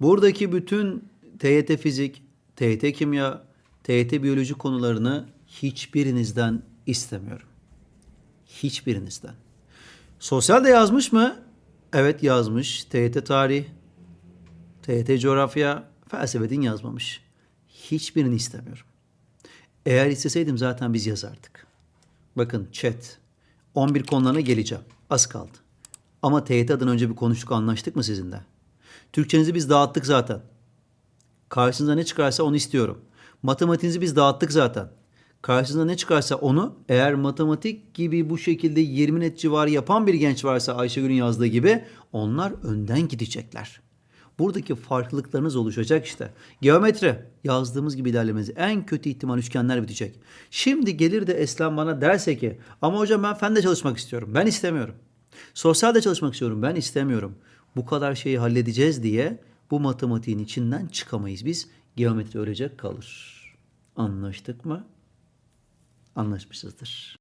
Buradaki bütün TYT fizik, TYT kimya, TYT biyoloji konularını hiçbirinizden istemiyorum. Hiçbirinizden. Sosyal de yazmış mı? Evet yazmış. TYT tarih, TYT coğrafya, felsefe din yazmamış. Hiçbirini istemiyorum. Eğer isteseydim zaten biz yazardık. Bakın chat. 11 konularına geleceğim. Az kaldı. Ama TYT adına önce bir konuştuk anlaştık mı sizinle? Türkçenizi biz dağıttık zaten. Karşınıza ne çıkarsa onu istiyorum. Matematiğinizi biz dağıttık zaten. Karşınıza ne çıkarsa onu eğer matematik gibi bu şekilde 20 net civarı yapan bir genç varsa Ayşegül'ün yazdığı gibi onlar önden gidecekler. Buradaki farklılıklarınız oluşacak işte. Geometri yazdığımız gibi ilerlemeniz en kötü ihtimal üçgenler bitecek. Şimdi gelir de Eslem bana derse ki ama hocam ben fende çalışmak istiyorum. Ben istemiyorum. Sosyalde çalışmak istiyorum. Ben istemiyorum. Bu kadar şeyi halledeceğiz diye bu matematiğin içinden çıkamayız biz. Geometri ölecek kalır. Anlaştık mı? Anlaşmışızdır.